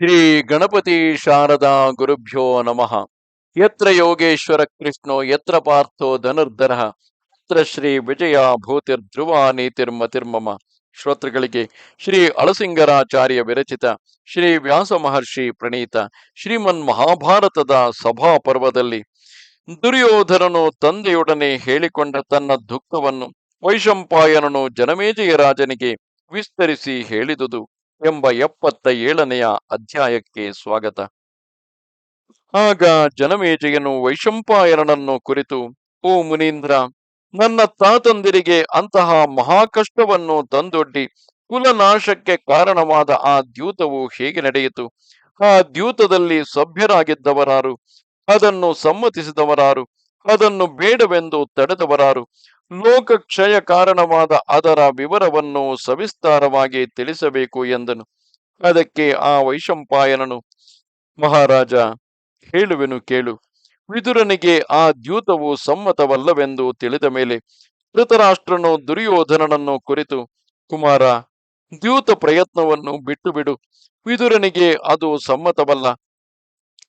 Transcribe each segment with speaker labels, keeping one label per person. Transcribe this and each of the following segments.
Speaker 1: ಶ್ರೀ ಗಣಪತಿ ಶಾರದಾ ಗುರುಭ್ಯೋ ನಮಃ. ಯತ್ರ ಯೋಗೇಶ್ವರ ಕೃಷ್ಣೋ, ಯತ್ರ ಪಾರ್ಥೋ ಧನುರ್ಧರ, ಯತ್ರ ಶ್ರೀ ವಿಜಯ ಭೂತಿರ್ಧ್ರುವ ನೀತಿರ್ಮತಿರ್ಮಮ ಶ್ರೋತೃಗಳಿಗೆ ಶ್ರೀ ಅಳಸಿಂಗರಾಚಾರ್ಯ ವಿರಚಿತ, ಶ್ರೀ ವ್ಯಾಸ ಮಹರ್ಷಿ ಪ್ರಣೀತ, ಶ್ರೀಮನ್ ಮಹಾಭಾರತದ ಸಭಾ ಪರ್ವದಲ್ಲಿ ದುರ್ಯೋಧನನು ತಂದೆಯೊಡನೆ ಹೇಳಿಕೊಂಡ ತನ್ನ ದುಃಖವನ್ನು ವೈಶಂಪಾಯನನು ಜನಮೇಜಯ ರಾಜನಿಗೆ ವಿಸ್ತರಿಸಿ ಹೇಳಿದುದು. ಎಂಬ ಎಪ್ಪತ್ತ ಏಳನೆಯ ಅಧ್ಯಾಯಕ್ಕೆ ಸ್ವಾಗತ. ಆಗ ಜನಮೇಜೆಯನು ವೈಶಂಪಾಯನನನ್ನು ಕುರಿತು, ಓ ಮುನೀಂದ್ರ, ನನ್ನ ತಾತಂದಿರಿಗೆ ಅಂತಹ ಮಹಾಕಷ್ಟವನ್ನು ತಂದೊಡ್ಡಿ, ಕುಲನಾಶಕ್ಕೆ ಕಾರಣವಾದ ಆ ದ್ಯೂತವು ಹೇಗೆ ನಡೆಯಿತು? ಆ ದ್ಯೂತದಲ್ಲಿ ಸಭ್ಯರಾಗಿದ್ದವರಾರು, ಅದನ್ನು ಸಮ್ಮತಿಸಿದವರಾರು, ಅದನ್ನು ಬೇಡವೆಂದು ತಡೆದವರಾರು ಲೋಕಕ್ಷಯ ಕಾರಣವಾದ ಅದರ ವಿವರವನ್ನು ಸವಿಸ್ತಾರವಾಗಿ ತಿಳಿಸಬೇಕು ಎಂದನು. ಅದಕ್ಕೆ ಆ ವೈಶಂಪಾಯನನು, ಮಹಾರಾಜ, ಹೇಳುವೆನು ಕೇಳು. ವಿದುರನಿಗೆ ಆ ದ್ಯೂತವು ಸಮ್ಮತವಲ್ಲವೆಂದು ತಿಳಿದ ಮೇಲೆ ಧೃತರಾಷ್ಟ್ರನು ದುರ್ಯೋಧನನನ್ನು ಕುರಿತು, ಕುಮಾರ, ದ್ಯೂತ ಪ್ರಯತ್ನವನ್ನು ಬಿಟ್ಟು ಬಿಡು ವಿದುರನಿಗೆ ಅದು ಸಮ್ಮತವಲ್ಲ.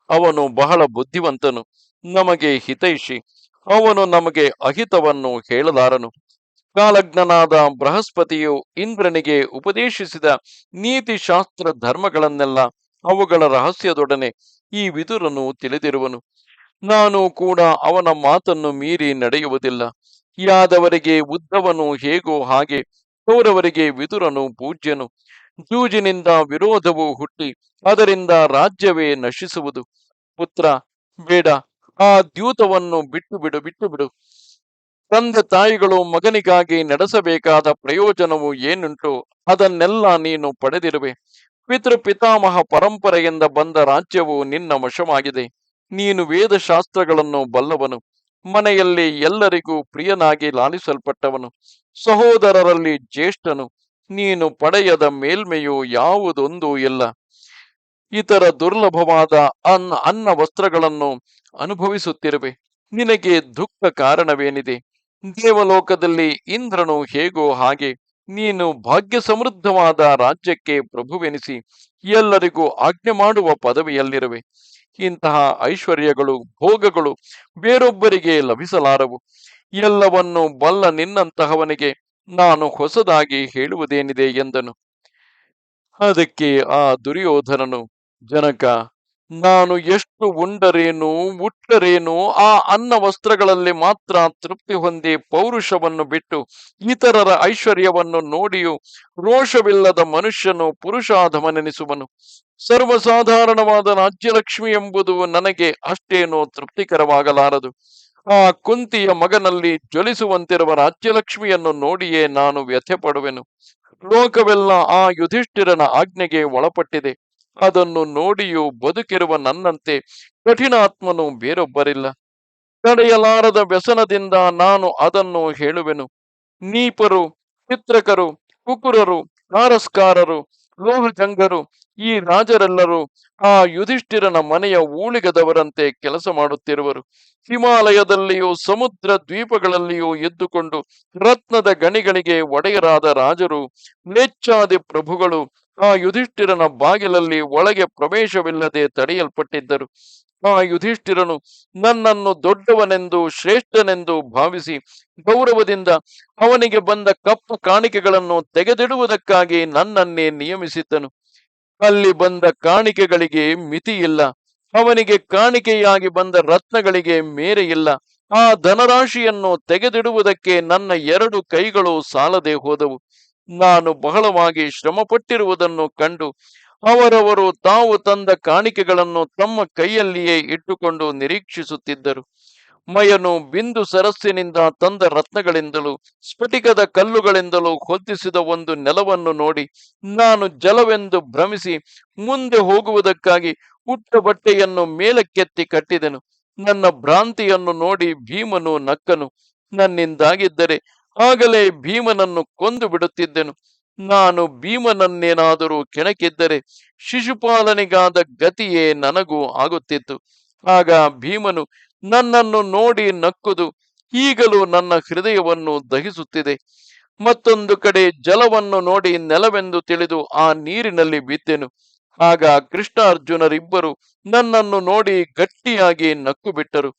Speaker 1: ಅವನು ಬಹಳ ಬುದ್ಧಿವಂತನು. ನಮಗೆ ಹಿತೈಷಿ. ಅವನು ನಮಗೆ ಅಹಿತವನ್ನು ಹೇಳಲಾರನು. ಕಾಲಜ್ಞನಾದ ಬೃಹಸ್ಪತಿಯು ಇಂದ್ರನಿಗೆ ಉಪದೇಶಿಸಿದ ನೀತಿಶಾಸ್ತ್ರ ಧರ್ಮಗಳನ್ನೆಲ್ಲ ಅವುಗಳ ರಹಸ್ಯದೊಡನೆ ಈ ವಿದುರನು ತಿಳಿದಿರುವನು. ನಾನು ಕೂಡ ಅವನ ಮಾತನ್ನು ಮೀರಿ ನಡೆಯುವುದಿಲ್ಲ. ಯಾದವರಿಗೆ ಉದ್ದವನು ಹೇಗೋ ಹಾಗೆ ಕೌರವರಿಗೆ ವಿದುರನು ಪೂಜ್ಯನು. ಜೂಜಿನಿಂದ ವಿರೋಧವು ಹುಟ್ಟಿ ಅದರಿಂದ ರಾಜ್ಯವೇ ನಶಿಸುವುದು. ಪುತ್ರ, ಬೇಡ ಆ ದ್ಯೂತವನ್ನು ಬಿಟ್ಟು ಬಿಡು ಬಿಟ್ಟು ಬಿಡು. ತಂದೆ ತಾಯಿಗಳು ಮಗನಿಗಾಗಿ ನಡೆಸಬೇಕಾದ ಪ್ರಯೋಜನವು ಏನುಂಟು, ಅದನ್ನೆಲ್ಲ ನೀನು ಪಡೆದಿರುವೆ. ಪಿತೃ ಪಿತಾಮಹ ಪರಂಪರೆಯಿಂದ ಬಂದ ರಾಜ್ಯವು ನಿನ್ನ ವಶವಾಗಿದೆ. ನೀನು ವೇದಶಾಸ್ತ್ರಗಳನ್ನು ಬಲ್ಲವನು. ಮನೆಯಲ್ಲಿ ಎಲ್ಲರಿಗೂ ಪ್ರಿಯನಾಗಿ ಲಾಲಿಸಲ್ಪಟ್ಟವನು. ಸಹೋದರರಲ್ಲಿ ಜ್ಯೇಷ್ಠನು. ನೀನು ಪಡೆಯದ ಮೇಲ್ಮೆಯು ಯಾವುದೊಂದೂ ಇಲ್ಲ. ಇತರ ದುರ್ಲಭವಾದ ಅನ್ನ ಅನ್ನ ವಸ್ತ್ರಗಳನ್ನು ಅನುಭವಿಸುತ್ತಿರುವೆ. ನಿನಗೆ ದುಃಖ ಕಾರಣವೇನಿದೆ? ದೇವಲೋಕದಲ್ಲಿ ಇಂದ್ರನು ಹೇಗೋ ಹಾಗೆ ನೀನು ಭಾಗ್ಯ ಸಮೃದ್ಧವಾದ ರಾಜ್ಯಕ್ಕೆ ಪ್ರಭುವೆನಿಸಿ ಎಲ್ಲರಿಗೂ ಆಜ್ಞೆ ಮಾಡುವ ಪದವಿಯಲ್ಲಿರುವೆ. ಇಂತಹ ಐಶ್ವರ್ಯಗಳು, ಭೋಗಗಳು ಬೇರೊಬ್ಬರಿಗೆ ಲಭಿಸಲಾರವು. ಎಲ್ಲವನ್ನು ಬಲ್ಲ ನಿನ್ನಂತಹವನಿಗೆ ನಾನು ಹೊಸದಾಗಿ ಹೇಳುವುದೇನಿದೆ ಎಂದನು. ಅದಕ್ಕೆ ಆ ದುರ್ಯೋಧನನು ಜನಕ, ನಾನು ಎಷ್ಟು ಉಂಡರೇನು ಉಟ್ಟರೇನು ಆ ಅನ್ನ ವಸ್ತ್ರಗಳಲ್ಲಿ ಮಾತ್ರ ತೃಪ್ತಿ ಹೊಂದಿ ಪೌರುಷವನ್ನು ಬಿಟ್ಟು ಇತರರ ಐಶ್ವರ್ಯವನ್ನು ನೋಡಿಯೂ ರೋಷವಿಲ್ಲದ ಮನುಷ್ಯನು ಪುರುಷಾಧಮನೆನಿಸುವನು. ಸರ್ವಸಾಧಾರಣವಾದ ರಾಜ್ಯಲಕ್ಷ್ಮಿ ಎಂಬುದು ನನಗೆ ಅಷ್ಟೇನೂ ತೃಪ್ತಿಕರವಾಗಲಾರದು. ಆ ಕುಂತಿಯ ಮಗನಲ್ಲಿ ಜ್ವಲಿಸುವಂತಿರುವ ರಾಜ್ಯಲಕ್ಷ್ಮಿಯನ್ನು ನೋಡಿಯೇ ನಾನು ವ್ಯಥೆ ಪಡುವೆನು ಲೋಕವೆಲ್ಲ ಆ ಯುಧಿಷ್ಠಿರನ ಆಜ್ಞೆಗೆ ಒಳಪಟ್ಟಿದೆ. ಅದನ್ನು ನೋಡಿಯೂ ಬದುಕಿರುವ ನನ್ನಂತೆ ಕಠಿಣಾತ್ಮನು ಬೇರೊಬ್ಬರಿಲ್ಲ. ತಡೆಯಲಾರದ ವ್ಯಸನದಿಂದ ನಾನು ಅದನ್ನು ಹೇಳುವೆನು. ನೀಪರು, ಚಿತ್ರಕರು, ಕುಕುರರು ಕಾರಸ್ಕಾರರು ಲೋಹಜಂಗರು, ಈ ರಾಜರೆಲ್ಲರೂ ಆ ಯುಧಿಷ್ಠಿರನ ಮನೆಯ ಊಳಿಗದವರಂತೆ ಕೆಲಸ ಮಾಡುತ್ತಿರುವರು. ಹಿಮಾಲಯದಲ್ಲಿಯೂ ಸಮುದ್ರ ದ್ವೀಪಗಳಲ್ಲಿಯೂ ಎದ್ದುಕೊಂಡು ರತ್ನದ ಗಣಿಗಳಿಗೆ ಒಡೆಯರಾದ ರಾಜರು ನೇಚ್ಛಾದಿ ಪ್ರಭುಗಳು ಆ ಯುಧಿಷ್ಠಿರನ ಬಾಗಿಲಲ್ಲಿ ಒಳಗೆ ಪ್ರವೇಶವಿಲ್ಲದೆ ತಡೆಯಲ್ಪಟ್ಟಿದ್ದರು. ಆ ಯುಧಿಷ್ಠಿರನು ನನ್ನನ್ನು ದೊಡ್ಡವನೆಂದು ಶ್ರೇಷ್ಠನೆಂದು ಭಾವಿಸಿ ಗೌರವದಿಂದ ಅವನಿಗೆ ಬಂದ ಕಪ್ಪು ಕಾಣಿಕೆಗಳನ್ನು ತೆಗೆದಿಡುವುದಕ್ಕಾಗಿ ನನ್ನನ್ನೇ ನಿಯಮಿಸಿದ್ದನು. ಅಲ್ಲಿ ಬಂದ ಕಾಣಿಕೆಗಳಿಗೆ ಮಿತಿಯಿಲ್ಲ. ಅವನಿಗೆ ಕಾಣಿಕೆಯಾಗಿ ಬಂದ ರತ್ನಗಳಿಗೆ ಮೇರೆಯಿಲ್ಲ. ಆ ಧನರಾಶಿಯನ್ನು ತೆಗೆದಿಡುವುದಕ್ಕೆ ನನ್ನ ಎರಡು ಕೈಗಳು ಸಾಲದೆ ಹೋದವು. ನಾನು ಬಹಳವಾಗಿ ಶ್ರಮಪಟ್ಟಿರುವುದನ್ನು ಕಂಡು ಅವರವರು ತಾವು ತಂದ ಕಾಣಿಕೆಗಳನ್ನು ತಮ್ಮ ಕೈಯಲ್ಲಿಯೇ ಇಟ್ಟುಕೊಂಡು ನಿರೀಕ್ಷಿಸುತ್ತಿದ್ದರು. ಮಯನು ಬಿಂದು ಸರಸ್ಸಿನಿಂದ ತಂದ ರತ್ನಗಳಿಂದಲೂ, ಸ್ಫಟಿಕದ ಕಲ್ಲುಗಳಿಂದಲೂ ಹೊದ್ದಿಸಿದ ಒಂದು ನೆಲವನ್ನು ನೋಡಿ ನಾನು ಜಲವೆಂದು ಭ್ರಮಿಸಿ ಮುಂದೆ ಹೋಗುವುದಕ್ಕಾಗಿ ಉಟ್ಟ ಬಟ್ಟೆಯನ್ನು ಮೇಲಕ್ಕೆತ್ತಿ ಕಟ್ಟಿದೆನು. ನನ್ನ ಭ್ರಾಂತಿಯನ್ನು ನೋಡಿ ಭೀಮನು ನಕ್ಕನು. ನನ್ನಿಂದಾಗಿದ್ದರೆ ಆಗಲೇ ಭೀಮನನ್ನು ಕೊಂದು ಬಿಡುತ್ತಿದ್ದೆನು. ನಾನು ಭೀಮನನ್ನೇನಾದರೂ ಕೆಣಕಿದ್ದರೆ ಶಿಶುಪಾಲನೆಗಾದ ಗತಿಯೇ ನನಗೂ ಆಗುತ್ತಿತ್ತು. ಆಗ ಭೀಮನು ನನ್ನನ್ನು ನೋಡಿ ನಕ್ಕುದು ಈಗಲೂ ನನ್ನ ಹೃದಯವನ್ನು ದಹಿಸುತ್ತಿದೆ. ಮತ್ತೊಂದು ಕಡೆ ಜಲವನ್ನು ನೋಡಿ ನೆಲವೆಂದು ತಿಳಿದು ಆ ನೀರಿನಲ್ಲಿ ಬಿದ್ದೆನು. ಆಗ ಕೃಷ್ಣಾರ್ಜುನರಿಬ್ಬರು ನನ್ನನ್ನು ನೋಡಿ ಗಟ್ಟಿಯಾಗಿ ನಕ್ಕು ಬಿಟ್ಟರು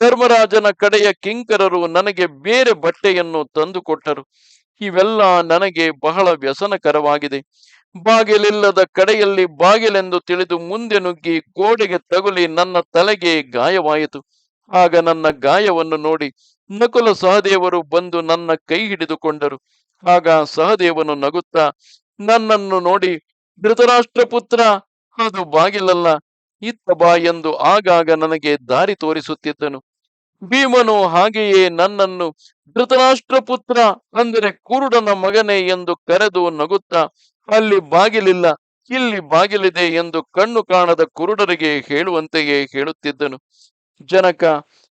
Speaker 1: ಧರ್ಮರಾಜನ ಕಡೆಯ ಕಿಂಕರರು ನನಗೆ ಬೇರೆ ಬಟ್ಟೆಯನ್ನು ತಂದುಕೊಟ್ಟರು. ಇವೆಲ್ಲ ನನಗೆ ಬಹಳ ವ್ಯಸನಕರವಾಗಿದೆ. ಬಾಗಿಲಿಲ್ಲದ ಕಡೆಯಲ್ಲಿ ಬಾಗಿಲೆಂದು ತಿಳಿದು ಮುಂದೆ ನುಗ್ಗಿ ಗೋಡೆಗೆ ತಗುಲಿ ನನ್ನ ತಲೆಗೆ ಗಾಯವಾಯಿತು. ಆಗ ನನ್ನ ಗಾಯವನ್ನು ನೋಡಿ ನಕುಲ ಸಹದೇವರು ಬಂದು ನನ್ನ ಕೈ ಹಿಡಿದುಕೊಂಡರು. ಆಗ ಸಹದೇವನು ನಗುತ್ತಾ, ನನ್ನನ್ನು ನೋಡಿ ಧೃತರಾಷ್ಟ್ರ ಪುತ್ರ ಅದು ಬಾಗಿಲಲ್ಲ ಇತ್ತ ಬಾ ಎಂದು ಆಗಾಗ ನನಗೆ ದಾರಿ ತೋರಿಸುತ್ತಿದ್ದನು. ಭೀಮನು ಹಾಗೆಯೇ ನನ್ನನ್ನು ಧೃತರಾಷ್ಟ್ರ ಪುತ್ರ ಅಂದರೆ ಕುರುಡನ ಮಗನೇ ಎಂದು ಕರೆದು ನಗುತ್ತಾ, ಅಲ್ಲಿ ಬಾಗಿಲಿಲ್ಲ, ಇಲ್ಲಿ ಬಾಗಿಲಿದೆ ಎಂದು ಕಣ್ಣು ಕಾಣದ ಕುರುಡರಿಗೆ ಹೇಳುವಂತೆಯೇ ಹೇಳುತ್ತಿದ್ದನು. ಜನಕ,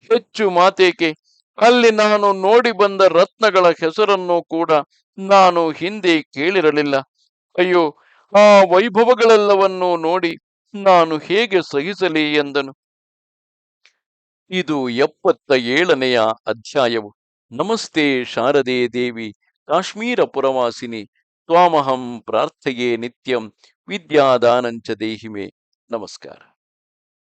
Speaker 1: ಹೆಚ್ಚು ಮಾತೇಕೆ, ಅಲ್ಲಿ ನಾನು ನೋಡಿ ಬಂದ ರತ್ನಗಳ ಹೆಸರನ್ನು ಕೂಡ ನಾನು ಹಿಂದೆ ಕೇಳಿರಲಿಲ್ಲ. ಅಯ್ಯೋ, ಆ ವೈಭವಗಳೆಲ್ಲವನ್ನೂ ನೋಡಿ ನಾನು ಹೇಗೆ ಸಹಿಸಲಿ ಎಂದನು. ಇದು ಎಪ್ಪತ್ತ ಏಳನೆಯ ಅಧ್ಯಾಯವು. ನಮಸ್ತೆ ಶಾರದೆ ದೇವಿ ಕಾಶ್ಮೀರ ಪುರವಾಸಿನಿ ತ್ವಾಮಹಂ ಪ್ರಾರ್ಥಯೇ ನಿತ್ಯಂ, ವಿದ್ಯಾದಾನಂಚ ದೇಹಿಮೆ. ನಮಸ್ಕಾರ.